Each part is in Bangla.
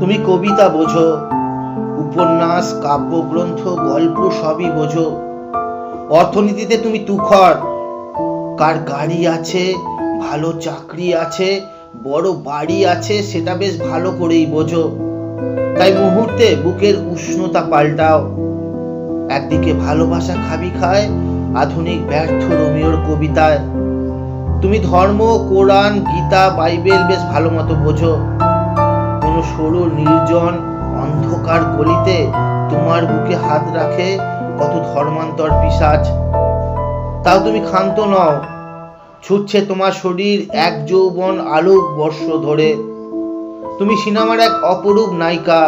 তুমি কবিতা বোঝো, উপন্যাস, কাব্যগ্রন্থ, গল্প সবই বোঝো। অর্থনীতিতে তুমি তুখর, কার গাড়ি আছে, ভালো চাকরি আছে, বড় বাড়ি আছে, সেটা বেশ ভালো করেই বোঝো। তাই মুহূর্তে বুকের উষ্ণতা পাল্টাও। একদিকে ভালোবাসা খাবি খায়, আধুনিক ব্যর্থ রোমিওর কবিতায়। তুমি ধর্ম, কোরআন, গীতা, বাইবেল বেশ ভালো মতো বোঝো। সরু নির্জন অন্ধকার গলিতে তোমার বুকে হাত রাখে কত ধর্মান্তর পিসাজ তাও তুমি ক্ষান্ত নও, ছুটছে তোমার শরীর এক যৌবন আলোক বর্ষ ধরে। তুমি সিনেমার এক অপরূপ নায়িকা,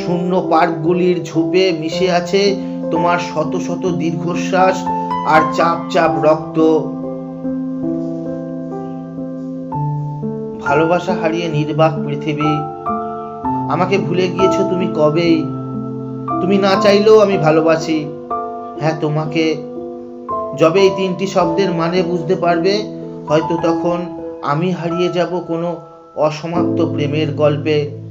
শূন্য পার্কগুলির ঝোপে মিশে আছে তোমার শত শত দীর্ঘশ্বাস আর চাপ চাপ রক্ত। ভালোবাসা হারিয়ে নির্বাক পৃথিবী। আমাকে ভুলে গিয়েছো তুমি কবে? তুমি না চাইলেও আমি ভালোবাসি। হ্যাঁ তোমাকে। যবে এই তিনটি শব্দের মানে বুঝতে পারবে, হয়তো তখন আমি হারিয়ে যাব কোনো অসমাপ্ত প্রেমের গল্পে।